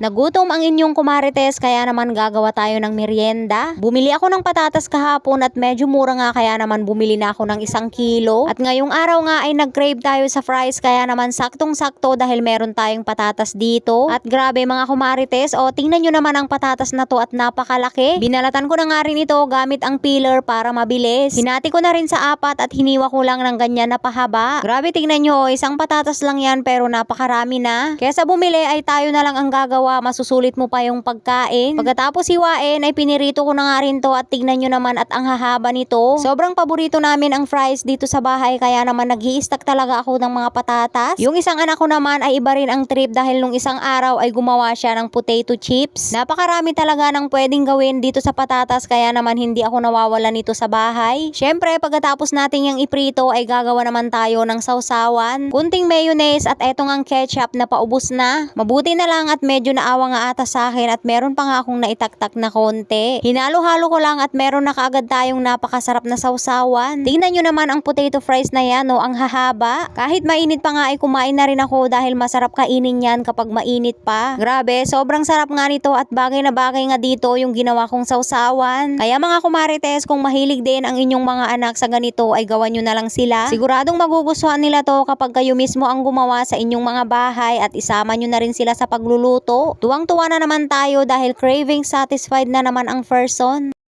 Nagutom ang inyong kumarites kaya naman gagawa tayo ng merienda. Bumili ako ng patatas kahapon at medyo mura nga kaya naman bumili na ako ng isang kilo. At ngayong araw nga ay nag-crave tayo sa fries kaya naman saktong-sakto dahil meron tayong patatas dito. At grabe mga kumarites, o tingnan nyo naman ang patatas na to at napakalaki. Binalatan ko na nga rin ito gamit ang peeler para mabilis. Hinati ko na rin sa apat at hiniwa ko lang ng ganyan na pahaba. Grabe tingnan nyo, o, isang patatas lang yan pero napakarami na. Kaya sa bumili ay tayo na lang ang gagawa, masusulit mo pa yung pagkain. Pagkatapos hiwain ay pinirito ko na nga rin to at tignan nyo naman at ang hahaba nito. Sobrang paborito namin ang fries dito sa bahay kaya naman nag talaga ako ng mga patatas. Yung isang anak ko naman ay iba rin ang trip dahil nung isang araw ay gumawa siya ng potato chips. Napakarami talaga ng pwedeng gawin dito sa patatas kaya naman hindi ako nawawala nito sa bahay. Syempre pagkatapos natin yung iprito ay gagawa naman tayo ng sausawan. Kunting mayonnaise at etong ang ketchup na paubos na. Mabuti na lang at medyo naawa nga ata sa akin at meron pa nga akong naitaktak na konti. Hinalo-halo ko lang at meron na kaagad tayong napakasarap na sausawan. Tingnan nyo naman ang potato fries na yan, no? ang hahaba. Kahit mainit pa nga ay kumain na rin ako dahil masarap kainin yan kapag mainit pa. Grabe, sobrang sarap nga nito at bagay na bagay nga dito yung ginawa kong sausawan. Kaya mga kumarites, kung mahilig din ang inyong mga anak sa ganito ay gawan nyo na lang sila. Siguradong magugustuhan nila to kapag kayo mismo ang gumawa sa inyong mga bahay at isama nyo na rin sila sa pagluluto. Tuwang-tuwa na naman tayo dahil craving satisfied na naman ang person.